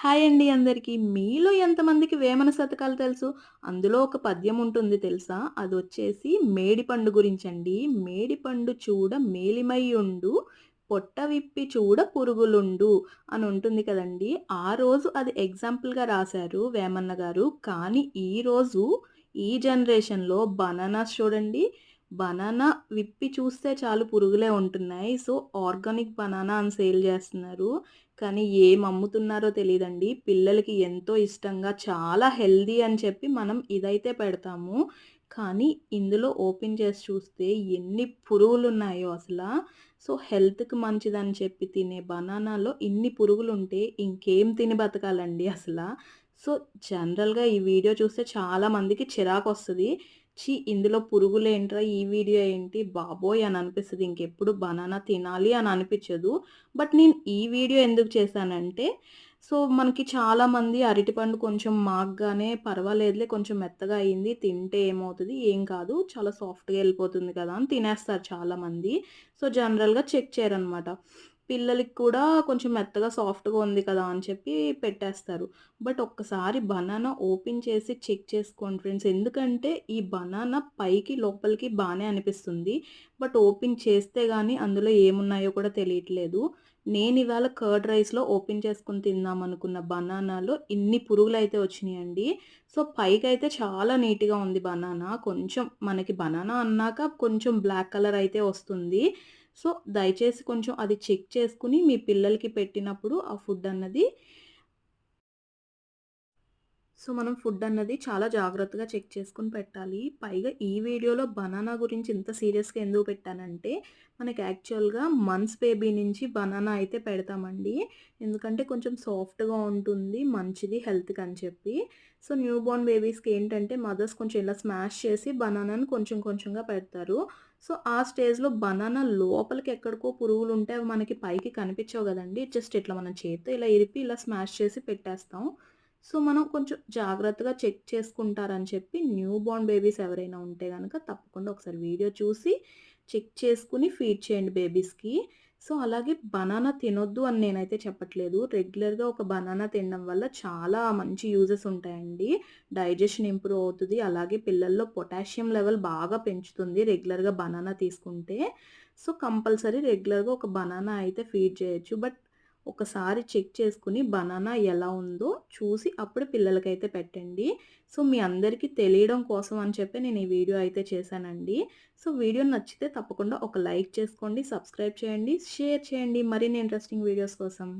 Hi అండి అందరికీ. మీలో ఎంతమందికి వేమన శతకాలు తెలుసు? అందులో ఒక పద్యం ఉంటుంది తెలుసా? అది వచ్చేసి మేడిపండు గురించండి. మేడిపండు చూడ మేలిమయ్యుండు పొట్ట విప్పి చూడ పురుగులుండు అని ఉంటుంది కదండి ఆ రోజు అది ఎగ్జాంపుల్‌గా రాశారు వేమన్న గారు. కానీ ఈరోజు ఈ జనరేషన్‌లో బనానాస్ చూడండి. బనానా విప్పి చూస్తే చాలు పురుగులే ఉంటున్నాయి. సో, ఆర్గానిక్ బనానా అని సేల్ చేస్తున్నారు. కానీ ఏం అమ్ముతున్నారో తెలియదండి పిల్లలకి ఎంతో ఇష్టంగా చాలా హెల్దీ అని చెప్పి మనం ఇదైతే పెడతాము. కానీ ఇందులో ఓపెన్ చేసి చూస్తే ఎన్ని పురుగులు ఉన్నాయో అసలు సో, హెల్త్‌కి మంచిదని చెప్పి తినే బనానాలో ఇన్ని పురుగులు ఉంటే ఇంకేం తిని బతకాలండి అసలు సో, జనరల్‌గా ఈ వీడియో చూస్తే చాలా మందికి వస్తుంది ఛీ! ఇందులో పురుగులు ఏంట్రా ఈ వీడియో ఏంటి బాబోయ్! అని అనిపిస్తుంది ఇంకెప్పుడు బనానా తినాలి అని అనిపించదు బట్ నేను ఈ వీడియో ఎందుకు చేశానంటే, సో, మనకి చాలామంది అరటిపండు కొంచెం మాగ్గానే పర్వాలేదులే కొంచెం మెత్తగా అయింది. తింటే ఏమవుతుంది ఏం కాదు. చాలా సాఫ్ట్‌గా వెళ్ళిపోతుంది కదా! అని తినేస్తారు చాలామంది. సో, జనరల్‌గా చెక్ చేయరనమాట. పిల్లలకి కూడా కొంచెం మెత్తగా సాఫ్ట్‌గా ఉంది కదా! అని చెప్పి పెట్టేస్తారు. బట్ ఒక్కసారి బనానా ఓపెన్ చేసి చెక్ చేసుకోండి ఫ్రెండ్స్. ఎందుకంటే ఈ బనానా పైకి లోపలికి బాగానే అనిపిస్తుంది. బట్ ఓపెన్ చేస్తే కానీ అందులో ఏమున్నాయో కూడా తెలియట్లేదు. నేను ఇవాళ కర్డ్ రైస్‌లో ఓపెన్ చేసుకొని తిందామనుకున్న బనానాలో ఇన్ని పురుగులైతే వచ్చినాయండి సో, పైకైతే చాలా నీట్‌గా ఉంది బనానా. కొంచెం మనకి బనానా అన్నాక కొంచెం బ్లాక్ కలర్ అయితే వస్తుంది. సో, దయచేసి కొంచెం అది చెక్ చేసుకుని మీ పిల్లలకి పెట్టినప్పుడు ఆ ఫుడ్ అన్నది సో, మనం ఫుడ్ అన్నది చాలా జాగ్రత్తగా చెక్ చేసుకుని పెట్టాలి. పైగా ఈ వీడియోలో బనానా గురించి ఇంత సీరియస్‌గా ఎందుకు పెట్టానంటే, మనకి యాక్చువల్‌గా మంత్స్ బేబీ నుంచి బనానా అయితే పెడతామండి. ఎందుకంటే కొంచెం సాఫ్ట్‌గా ఉంటుంది. మంచిది హెల్త్‌కి అని చెప్పి. సో, న్యూ బోర్న్ బేబీస్‌కి ఏంటంటే మదర్స్ కొంచెం ఇలా స్మాష్ చేసి బనానాని కొంచెం కొంచెంగా పెడతారు. సో, ఆ స్టేజ్‌లో బనానా లోపలికి ఎక్కడికో పురుగులుంటే అవి మనకి పైకి కనిపించవు కదండి జస్ట్ ఇట్లా మనం చేత్తో ఇలా ఇరిపి ఇలా స్మాష్ చేసి పెట్టేస్తాం. సో, మనం కొంచెం జాగ్రత్తగా చెక్ చేసుకుంటారని చెప్పి న్యూ బోర్న్ బేబీస్ ఎవరైనా ఉంటే కనుక తప్పకుండా ఒకసారి వీడియో చూసి చెక్ చేసుకుని ఫీడ్ చేయండి బేబీస్‌కి. సో, అలాగే బనానా తినొద్దు అని నేనైతే చెప్పట్లేదు. రెగ్యులర్‌గా ఒక బనానా తినడం వల్ల చాలా మంచి యూజెస్ ఉంటాయండి. డైజెషన్ ఇంప్రూవ్ అవుతుంది అలాగే పిల్లల్లో పొటాషియం లెవెల్ బాగా పెంచుతుంది రెగ్యులర్‌గా బనానా తీసుకుంటే. సో, కంపల్సరీ రెగ్యులర్‌గా ఒక బనానా అయితే ఫీడ్ చేయొచ్చు. బట్ ఒకసారి చెక్ చేసుకుని బనానా ఎలా ఉందో చూసి అప్పుడు పిల్లలకైతే పెట్టండి. సో, మీ అందరికీ తెలియడం కోసం అని చెప్పి నేను ఈ వీడియో అయితే చేశానండి. సో, వీడియో నచ్చితే తప్పకుండా ఒక లైక్ చేసుకోండి, సబ్స్క్రైబ్ చేయండి, షేర్ చేయండి మరిన్ని ఇంట్రెస్టింగ్ వీడియోస్ కోసం.